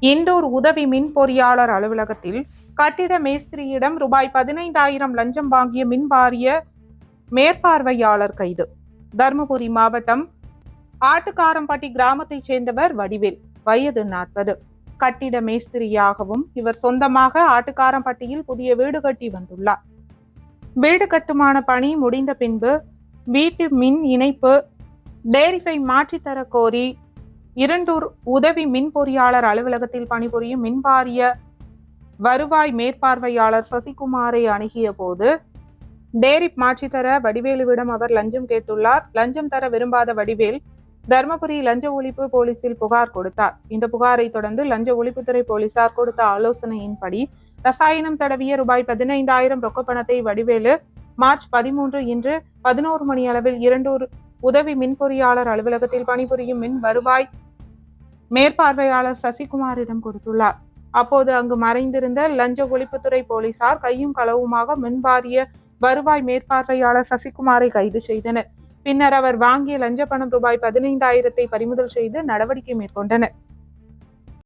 இண்டூர் உதவி மின் பொறியாளர் அலுவலகத்தில் கட்டிட மேஸ்திரியிடம் ரூபாய் பதினைந்தாயிரம் லஞ்சம் வாங்கிய மின் வாரிய மேற்பார்வையாளர் கைது. தருமபுரி மாவட்டம் ஆட்டுக்காரம்பட்டி கிராமத்தைச் சேர்ந்தவர் வடிவேல் வயது நாற்பது. கட்டிட மேஸ்திரியாகவும் இவர் சொந்தமாக ஆட்டுக்காரம்பட்டியில் புதிய வீடு கட்டி வந்துள்ளார். வீடு கட்டுமான பணி முடிந்த பின்பு வீட்டு மின் இணைப்பு டேரிஃபை மாற்றித்தர கோரி இரண்டூர் உதவி மின் பொறியாளர் அலுவலகத்தில் பணிபுரியும் மின்வாரிய வருவாய் மேற்பார்வையாளர் சசிகுமாரை அணுகிய போது டேரிப் மாற்றித்தர வடிவேலுவிடம் அவர் லஞ்சம் கேட்டுள்ளார். லஞ்சம் தர விரும்பாத வடிவேல் தர்மபுரி லஞ்ச ஒழிப்பு போலீசில் புகார் கொடுத்தார். இந்த புகாரை தொடர்ந்து லஞ்ச ஒழிப்புத்துறை போலீசார் கொடுத்த ஆலோசனையின்படி ரசாயனம் தடவிய ரூபாய் பதினைந்தாயிரம் ரொக்க பணத்தை வடிவேலு மார்ச் பதிமூன்று இன்று பதினோரு மணி அளவில் இரண்டூர் உதவி மின் பொறியாளர் அலுவலகத்தில் பணிபுரியும் மின் வருவாய் மேற்பார்வையாளர் சசிகுமாரிடம் கொடுத்துள்ளார். அப்போது அங்கு மறைந்திருந்த லஞ்ச ஒழிப்புத்துறை போலீசார் கையும் களவுமாக மின்வாரிய வருவாய் மேற்பார்வையாளர் சசிகுமாரை கைது செய்தனர். பின்னர் அவர் வாங்கிய லஞ்ச பணம் ரூபாய் பதினைந்தாயிரத்தை பறிமுதல் செய்து நடவடிக்கை மேற்கொண்டனர்.